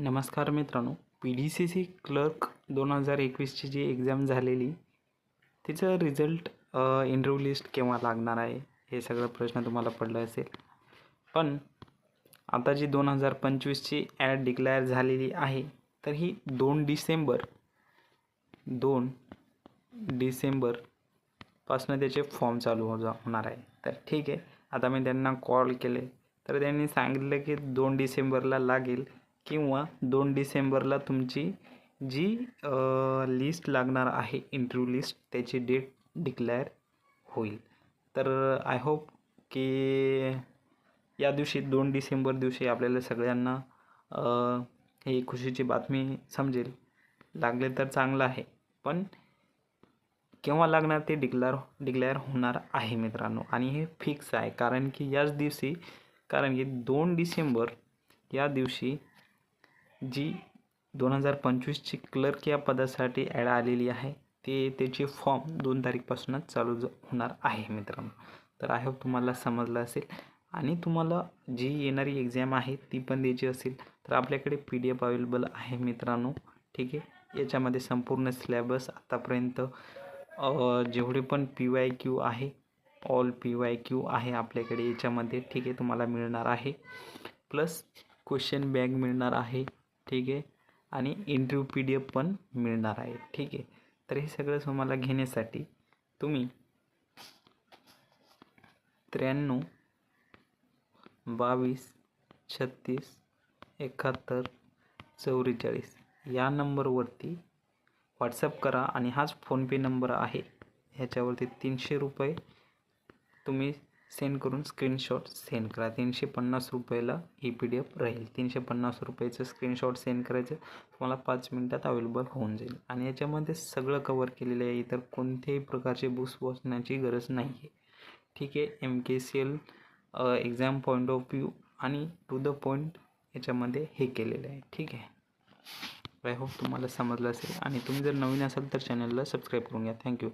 नमस्कार मित्रांनो. P D C C clerk दोन हजार एकवीसची जी एक्झाम झालेली तिचं रिझल्ट इंटरव्ह्यू लिस्ट केव्हा लागणार आहे हे सगळं प्रश्न तुम्हाला पडलं असेल. पण आता जी दोन हजार पंचवीसची ॲड डिक्लेअर झालेली आहे तर ही दोन डिसेंबर दोन डिसेंबरपासनं त्याचे फॉर्म चालू हो जा होणार आहे. तर ठीक आहे. आता मी त्यांना कॉल केले तर त्यांनी सांगितलं की दोन डिसेंबरला लागेल. किंवा दोन डिसेंबरला तुमची जी लिस्ट लागणार आहे इंटरव्ह्यू लिस्ट त्याची डेट डिक्लेअर होईल. तर आय होप की या दिवशी दोन डिसेंबर दिवशी आपल्याला सगळ्यांना ही खुशीची बातमी समजेल. लागले तर चांगलं आहे पण केव्हा लागणार ते डिक्लेअर डिक्लेअर होणार आहे मित्रांनो. आणि हे फिक्स आहे कारण की याच दिवशी कारण की दोन डिसेंबर या दिवशी जी दोन हजार पंचवीसची क्लर्क या पदासाठी ॲड आलेली आहे ते त्याचे फॉर्म दोन तारीखपासूनच चालू होणार आहे मित्रांनो. तर आय होप तुम्हाला समजलं असेल. आणि तुम्हाला जी येणारी एक्झाम आहे ती पण द्यायची असेल तर आपल्याकडे पी डी एफ अवेलेबल आहे मित्रांनो. ठीक आहे? याच्यामध्ये संपूर्ण सिलेबस आतापर्यंत जेवढे पण पी वाय क्यू आहे ऑल पी वाय क्यू आहे आपल्याकडे याच्यामध्ये. ठीक आहे? तुम्हाला मिळणार आहे. प्लस क्वेश्चन बॅग मिळणार आहे. ठीक आहे. आणि इंटरव्ह्यू पी डी एफ पण मिळणार आहे. ठीक आहे. तर हे सगळं तुम्हाला घेण्यासाठी तुम्ही त्र्याण्णव बावीस छत्तीस एकाहत्तर चौवेचाळीस या नंबरवरती व्हॉट्सअप करा. आणि हाच फोनपे नंबर आहे. ह्याच्यावरती तीनशे रुपये तुम्ही सेंड करून स्क्रीनशॉट सेंड करा. तीनशे पन्नास रुपयाला ही पी डी एफ राहील. तीनशे पन्नास रुपयाचं स्क्रीनशॉट सेंड करायचं. तुम्हाला पाच मिनटात अवेलेबल होऊन जाईल. आणि याच्यामध्ये सगळं कवर केलेलं आहे. इतर कोणत्याही प्रकारचे बुक्स वाचण्याची गरज नाही आहे ठीक आहे? M K C L exam point of view आणि टू द पॉईंट याच्यामध्ये हे केलेलं आहे. ठीक आहे? आय होप तुम्हाला समजलं असेल. आणि तुम्ही जर नवीन असाल तर चॅनलला सबस्क्राईब करून घ्या. थँक्यू